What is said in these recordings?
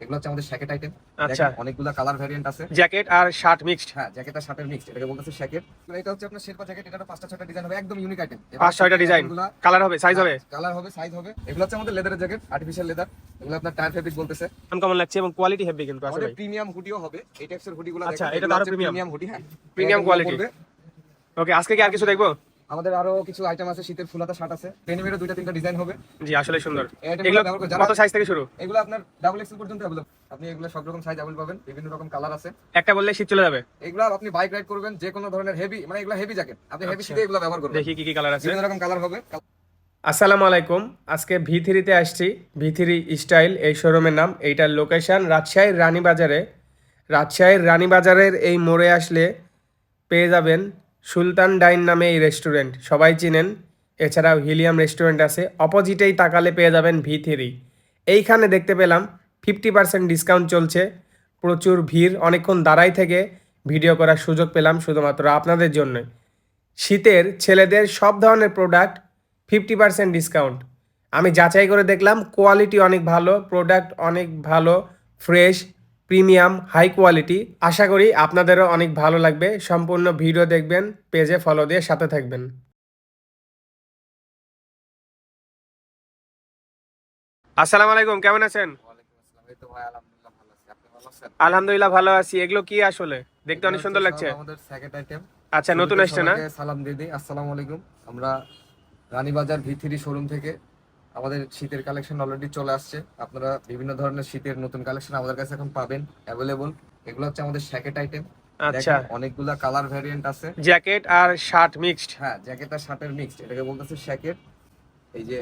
এগুলো হচ্ছে আমাদের শ্যাকেট আইটেম আচ্ছা। অনেকগুলো কালার ভ্যারিয়েন্ট আছে। জ্যাকেট আর শার্ট মিক্সড হ্যাঁ জ্যাকেট আর শার্টের মিক্সড এটাকে বলতেছে শ্যাকেট এটা হচ্ছে আপনার শেরপা জ্যাকেট এটা পাঁচটা ছয়টা ডিজাইন হবে একদম ইউনিক আইটেম পাঁচ ছয়টা ডিজাইন কালার হবে সাইজ হবে। কালার হবে সাইজ হবে। এগুলো হচ্ছে আমাদের লেদারের জ্যাকেট আর্টিফিশিয়াল লেদার এগুলো আপনার টায়ার ফেব্রিক বলতেছে। কেমন লাগছে? এবং কোয়ালিটি হেভি কিন্তু আমাদের প্রিমিয়াম হুডিও হবে। এই টাইপসের হুডিগুলো আচ্ছা, এটা আরও। প্রিমিয়াম হুডি হ্যাঁ। Quality। পড়বে। ওকে আজকে কি আর কিছু দেখব? আমাদের আরও কিছু আইটেম আছে শীতের ফুলাতা শার্ট আছে। ডেনিমেরও দুইটা তিনটা ডিজাইন হবে। জি আসলে সুন্দর। এগুলো কত সাইজ থেকে শুরু? এগুলো আপনার ডাবল এক্সেল পর্যন্ত অ্যাভেলেবল আপনি এগুলো সব রকম সাইজ অ্যাভেলেবল পাবেন বিভিন্ন রকম কালার আছে। একটা বললে শীত চলে যাবে। এগুলো আপনি বাইক রাইড করবেন যে কোনো ধরনের হেভি মানে এগুলো হেভি জ্যাকেট আপনি হেভি আচ্ছা। শীতে এগুলো ব্যবহার করবেন। দেখি কি কি কালার আছে। বিভিন্ন রকম কালার হবে। আসসালামু আলাইকুম। আজকে ভি থ্রিতে আসছি। ভি থ্রি স্টাইল এই শোরুমের নাম। এইটার লোকেশন রাজশাহীর রানীবাজারে। রাজশাহীর রানীবাজারের এই মোড়ে আসলে পেয়ে যাবেন সুলতান ডাইন নামে এই রেস্টুরেন্ট। সবাই চিনেন? এছাড়াও হিলিয়াম রেস্টুরেন্ট আছে। অপোজিটেই তাকালে পেয়ে যাবেন ভি থ্রি। এইখানে দেখতে পেলাম ফিফটি পার্সেন্ট ডিসকাউন্ট চলছে। প্রচুর ভিড়। অনেকক্ষণ দাঁড়াই থেকে ভিডিও করার সুযোগ পেলাম শুধুমাত্র আপনাদের জন্য। শীতের ছেলেদের সব ধরনের প্রোডাক্ট ফিফটি পার্সেন্ট ডিসকাউন্ট। আমি যাচাই করে দেখলাম, কোয়ালিটি অনেক ভালো, প্রোডাক্ট অনেক ভালো, ফ্রেশ। Premium high quality. আশা করি আপনাদেরও অনেক ভালো লাগবে। সম্পূর্ণ ভিডিও দেখবেন পেজে ফলো দিয়ে সাথে থাকবেন। আসসালামু আলাইকুম কেমন আছেন? আলহামদুলিল্লাহ ভালো আছি। এগুলো কি আসলে? দেখতে অনেক সুন্দর লাগছে। আমাদের সেকেন্ড আইটেম আচ্ছা নতুন আসছে না? সালাম দিদি আসসালামু আলাইকুম। আমরা রানীবাজার ভি থ্রি শোরুম থেকে আমাদের শীতের কালেকশন অলরেডি চলে আসছে। আপনারা বিভিন্ন ধরনের শীতের নতুন কালেকশন আমাদের কাছে এখন পাবেন অ্যাভেলেবল এগুলো হচ্ছে আমাদের শ্যাকেট আইটেম আচ্ছা। অনেকগুলা কালার ভ্যারিয়েন্ট আছে। জ্যাকেট আর শার্ট মিক্সড হ্যাঁ জ্যাকেট আর শার্টের মিক্সড এটাকে বলতেছে শ্যাকেট এই যে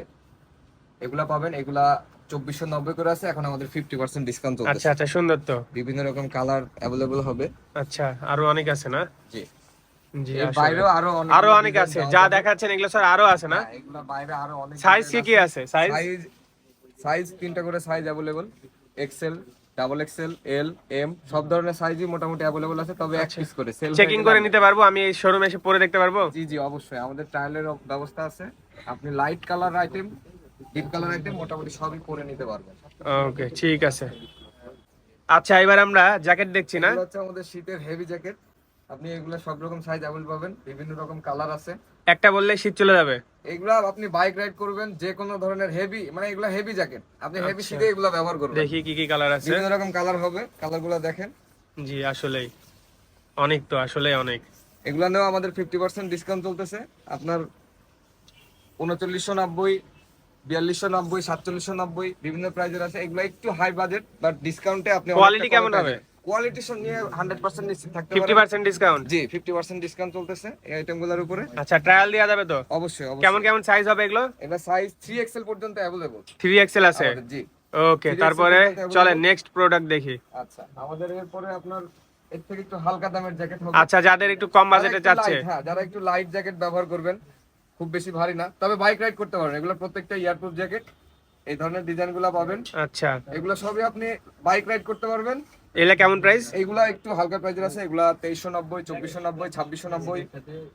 এগুলা পাবেন এগুলা চব্বিশশো নব্বই করে আছে এখন আমাদের ফিফটি পার্সেন্ট ডিসকাউন্ট আচ্ছা আচ্ছা সুন্দর তো। বিভিন্ন রকম কালার অ্যাভেলেবল হবে। আচ্ছা আরও অনেক আছে না? জি। বাইরেও আরও অনেক আরও অনেক আছে। যা দেখাচ্ছেন এগুলো স্যার আরও আছে না? হ্যাঁ, এগুলা বাইরে আরও অনেক সাইজ কি কি আছে। সাইজ সাইজ তিনটা করে size available XL double XL L M সব ধরনের সাইজই মোটামুটি অ্যাভেলেবল আছে তবে এক পিস করে। সেল চেকিং করে নিতে পারব আমি এই শোরুমে এসে পরে দেখতে পারব? জি জি অবশ্যই। আমাদের ট্রায়ালের ব্যবস্থা আছে। আপনি light colour item deep colour item মোটামুটি সবই পরে নিতে পারবেন। ওকে ঠিক আছে। আচ্ছা এবার আমরা জ্যাকেট দেখছি না? হচ্ছে আমাদের শীতের হেভি জ্যাকেট আপনি এগুলো সব রকম সাইজ অ্যাভেলেবল পাবেন বিভিন্ন রকম কালার আছে। একটা বললে শীত চলে যাবে। এগুলো আপনি বাইক রাইড করবেন যে কোনো ধরনের হেভি মানে এগুলো হেভি জ্যাকেট আপনি হেভি। শীতে এগুলো ব্যবহার করবেন। দেখি কি কি কালার আছে। বিভিন্ন রকম কালার হবে কালারগুলো দেখেন। জি আসলেই। অনেক তো আসলে অনেক। এগুলো নিয়েও আমাদের ফিফটি পার্সেন্ট ডিসকাউন্ট চলতেছে। আপনার উনচল্লিশশো নব্বই বিয়াল্লিশশো নব্বই সাতচল্লিশশো নব্বই বিভিন্ন প্রাইজের আছে। এগুলো একটু হাই বাজেট বাট ডিসকাউন্টে আপনি Quality কেমন হবে? নিশ্চিত থাকতে ফিফটি পারেন পার্সেন্ট ডিসকাউন্ট জি ফিফটি পার্সেন্ট ডিসকাউন্ট চলতেছে এই আইটেমগুলোর উপরে। আচ্ছা ট্রায়াল দেওয়া যাবে তো? অবশ্যই কেমন অবশ্যই। কেমন সাইজ হবে এগুলো? এটা সাইজ পর্যন্ত আছে? জি। ওকে তারপরে চলে নেক্সট প্রোডাক্ট দেখি। আচ্ছা আমাদের এরপরে আপনার এর থেকে একটু হালকা দামের জ্যাকেট হবে। আচ্ছা যাদের একটু কম বাজেটে যাচ্ছে হ্যাঁ যারা একটু লাইট জ্যাকেট ব্যবহার করবেন খুব বেশি ভারী না। তবে বাইক রাইড করতে পারবেন এগুলো প্রত্যেকটা ইয়ারপ্রুফ জ্যাকেট এই ধরনের ডিজাইনগুলা পাবেন। আচ্ছা। এগুলো সবই আপনি বাইক রাইড করতে পারবেন। এগুলা কেমন প্রাইস এইগুলা একটু হালকা প্রাইজের আছে। এগুলা তেইশশো নব্বই চব্বিশশো নব্বই ছাব্বিশশো নব্বই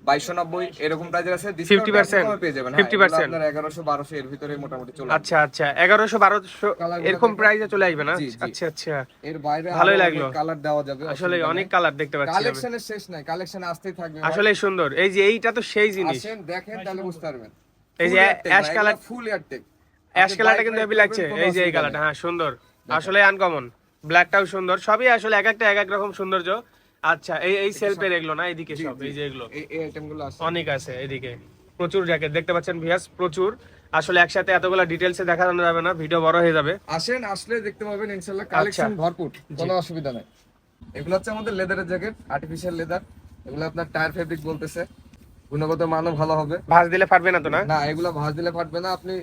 বাইশশো নব্বই এরকম প্রাইজের আছে। 50% ডিসকাউন্ট পেয়ে যাবেন। 50% আপনার এগারোশো বারোশো এর ভিতরে মোটামুটি চলে আচ্ছা আচ্ছা এগারোশো বারোশো এরকম। প্রাইসে চলে আসবে না। আচ্ছা আচ্ছা। এর বাইরে ভালোই লাগল। কালার দেওয়া যাবে। আসলে অনেক কালার দেখতে পাচ্ছি কালেকশনের শেষ নাই কালেকশন আসতেই থাকবে। আসলে সুন্দর। এই যে এইটা তো সেই জিনিস। দেখেন তাহলে বুঝতে পারবেন। এই যে অ্যাশ কালার ফুল এয়ারটেক অ্যাশ কালারটা কিন্তু হেভি লাগছে। এই যে এই কালারটা হ্যাঁ সুন্দর। আসলে আনকমন ব্ল্যাকটাও সুন্দর। সবই আসলে এক একটা এক এক রকম সৌন্দর্য। আচ্ছা এই এই সেলফের এগুলো না? এইদিকে সব এই যে এগুলো। এই এই আইটেম আছে। অনেক আছে এদিকে। প্রচুর জ্যাকেট দেখতে পাচ্ছেন ভিয়াস প্রচুর। আসলে একসাথে এতগুলো ডিটেলসে দেখানো যাবে না ভিডিও বড় হয়ে যাবে। আসেন আসলে দেখতে পাবেন ইনশাআল্লাহ আচ্ছা। কালেকশন ভরপুর কোনো অসুবিধা নাই। এগুলো হচ্ছে আমাদের লেদারের জ্যাকেট আর্টিফিশিয়াল লেদার এগুলো আপনার টায়ার ফেব্রিক বলতেছে। গুণগত মানও ভালো হবে। ভাঁজ দিলে ফাটবে না তো না? না এগুলো ভাঁজ দিলে ফাটবে না। আপনি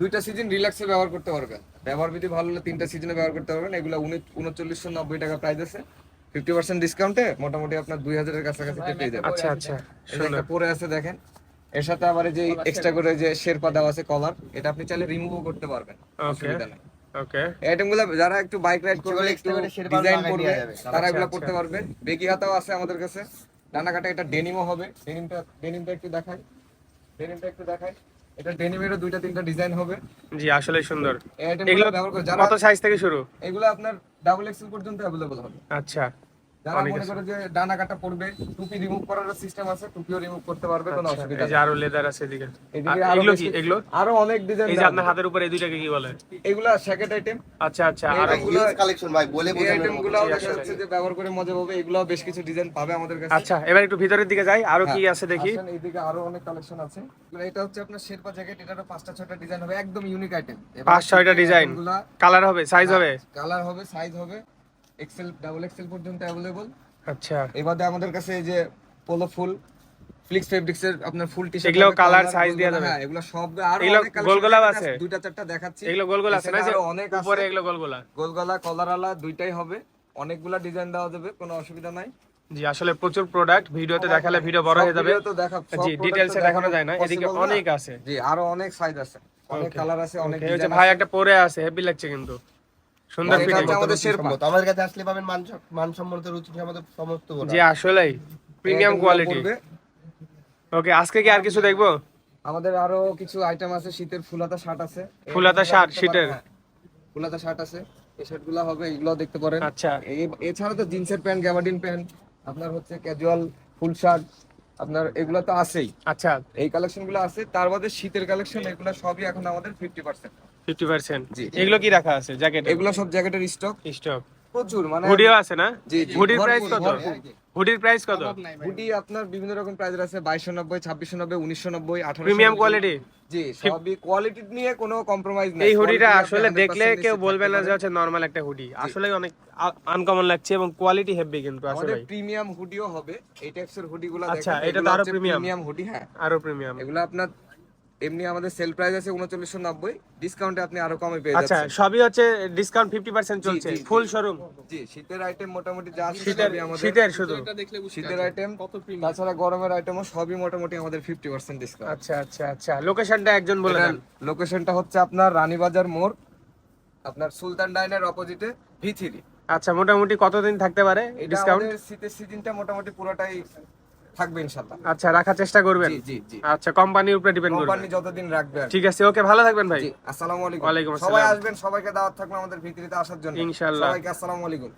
দুইটা সিজন রিল্যাক্সে ব্যবহার করতে পারবেন। ব্যবহার বিধি ভালো হলে তিনটা সিজনে ব্যবহার করতে পারবেন। এগুলো উনচল্লিশশো নব্বই টাকা প্রাইস আছে। ফিফটি পার্সেন্ট ডিসকাউন্টে মোটামুটি আপনার দুই হাজারের কাছাকাছি পেয়ে যাবেন আচ্ছা আচ্ছা। পরে আছে দেখেন। এর সাথে আবার যে এক্সট্রা করে যে শেরপা দেওয়া আছে কলার এটা আপনি চাইলে রিমুভও করতে পারবেন। অসুবিধা নাই। ওকে আইটেমগুলো যারা একটু বাইক রাইড করবে একটু ডিজাইন করবে তারা এগুলো করতে পারবে। বেকি হাতাও আছে আমাদের কাছে। ডানা কাটা এটা ডেনিমও হবে। ডেনিমটা ডেনিমটা একটু দেখাই। ডেনিমটা একটু দেখাই। এটা ডেনিমেরও দুইটা তিনটা ডিজাইন হবে। জি আসলে সুন্দর। এগুলো ব্যবহার করে যারা কত সাইজ থেকে শুরু? এগুলো আপনার ডাবল এক্সেল পর্যন্ত अवेलेबल হবে। আচ্ছা। যারা মনে করে যে ডানা কাটা পড়বে টুপি রিমুভ করার সিস্টেম আছে টুপিও রিমুভ করতে পারবে কোনো আচ্ছা, অসুবিধা এই যে আরও লেদার আছে এদিকে। এদিকে এগুলো কি? এগুলো? আরও অনেক ডিজাইন এই যে আপনার হাতের উপরে এই দুইটাকে কি বলে? এগুলা শ্যাকেট আইটেম আচ্ছা আচ্ছা আর এগুলো- কালেকশন ভাই বলে বোঝানোর আইটেমগুলো না। দেখা যাচ্ছে যে ব্যবহার করে মজা পাবে এগুলো বেশ কিছু ডিজাইন পাবে আমাদের কাছে। আচ্ছা এবার একটু ভিতরের দিকে যাই আরও কি হ্যাঁ, আছে দেখি? এইদিকে আরও অনেক কালেকশন আছে। এটা হচ্ছে আপনার শেরপা জ্যাকেট এটারও পাঁচটা ছয়টা ডিজাইন হবে একদম ইউনিক আইটেম পাঁচ ছয়টা ডিজাইন কালার হবে সাইজ হবে? কালার হবে সাইজ হবে। এক্সেল ডাবল এক্সেল পর্যন্ত অ্যাভেলেবল আচ্ছা। এবারে আমাদের কাছে এই যে পোলো ফুল ফ্লিক্স ফেব্রিক্স এর আপনার ফুল টি এগুলো colour size দেয়া যাবে? হ্যাঁ এগুলো সব আর এগুলো গোলগোলাও আছে, আছে? দুইটা চারটা দেখাচ্ছি। এগুলো গোল গোল আছে না যে অনেক। উপরে এগুলো গোল গোলা গোলগলা কলারওয়ালা দুইটাই হবে অনেকগুলা ডিজাইন দেওয়া যাবে কোনো অসুবিধা নাই। জি আসলে প্রচুর প্রোডাক্ট ভিডিওতে দেখালে ভিডিও বড় হয়ে যাবে। তো দেখা- জি ডিটেইলসে দেখানো যায় না এদিকে অনেক আছে। জি আরও অনেক সাইজ আছে অনেক কালার আছে অনেক ভাই একটা পরে আছে হেভি লাগছে কিন্তু। সুন্দর ফিটিং আমাদের শেরপা। আমাদের কাছে আসলে পাবেন মান মানসম্মত রুচি আমাদের সমস্ত। জি আসলেই। প্রিমিয়াম কোয়ালিটি ওকে আজকে কি আর কিছু দেখব? আমাদের আরও কিছু আইটেম আছে শীতের ফুলাতা শার্ট আছে। ফুলাতা শার্ট, শীতের? হ্যাঁ। ফুলাতা শার্ট আছে এই শার্টগুলো হবে এগুলো দেখতে পারেন। আচ্ছা। এছাড়া তো জিন্সের প্যান্ট গ্যাবার্ডিন প্যান্ট আপনার হচ্ছে ক্যাজুয়াল ফুল শার্ট আপনার এগুলো তো আছেই। আচ্ছা। এই কালেকশনগুলো আছে তার বাদে শীতের কালেকশন এগুলো সবই এখন আমাদের ফিফটি পার্সেন্ট ফিফটি পার্সেন্ট। জি। এগুলো কি রাখা আছে? জ্যাকেট এগুলো সব জ্যাকেটের স্টক স্টক প্রচুর মানে হুডিও আছে না? জি, জি, হুডির প্রাইস কত? হুডির প্রাইস কত? হুডি আপনার বিভিন্ন রকম প্রাইস আছে বাইশশো নব্বই ছাব্বিশশো নব্বই উনিশশো নব্বই আঠারো প্রিমিয়াম কোয়ালিটি জি সবই কোয়ালিটি নিয়ে কোনো কম্প্রোমাইজ নেই। এই হুডিটা আসলে দেখলে কেউ বলবে না যে হচ্ছে নর্মাল একটা হুডি আসলে অনেক আনকমন লাগছে এবং কোয়ালিটি হেভি কিন্তু আসলে প্রিমিয়াম হুডিও হবে। এই টাইপসের হুডি গুলো আচ্ছা, এটা তো আরও। প্রিমিয়াম হুডি হ্যাঁ। আরও প্রিমিয়াম এগুলো আপনার এমনি আমাদের সেল প্রাইস আছে উনচল্লিশশো নব্বই ডিসকাউন্টে আপনি আরও কমে পেয়ে আচ্ছা যাচ্ছেন। সবই হচ্ছে ডিসকাউন্ট ফিফটি পার্সেন্ট চলছে জি, জি। ফুল শোরুম জি শীতের আইটেম মোটামুটি যা আছে শীতের সবই আমাদের শীতের শুধু। শীতের আইটেম তাছাড়া গরমের আইটেমও সবই মোটামুটি আমাদের ফিফটি পার্সেন্ট ডিসকাউন্ট আচ্ছা আচ্ছা আচ্ছা। লোকেশনটা একজন বলে দেন। লোকেশনটা হচ্ছে আপনার রানীবাজার মোড় আপনার সুলতান ডাইনের অপোজিটে ভি থ্রি আচ্ছা মোটামুটি কতদিন থাকতে পারে এটা ডিসকাউন্ট শীতের সিজনটা মোটামুটি পুরোটাই থাকবে ইনশাল্লাহ আচ্ছা রাখার চেষ্টা করবেন? জি জি জি। আচ্ছা কোম্পানির উপরে ডিপেন্ড করবে কোম্পানি যতদিন রাখবে ঠিক আছে ওকে ভালো থাকবেন ভাই। আসসালামু আলাইকুম। ওয়ালাইকুম সবাই আসবেন সবাইকে দাওয়াত থাকবে আমাদের ভিতরিতে আসার জন্য। ইনশাআল্লাহ। সবাইকে আসসালামু আলাইকুম।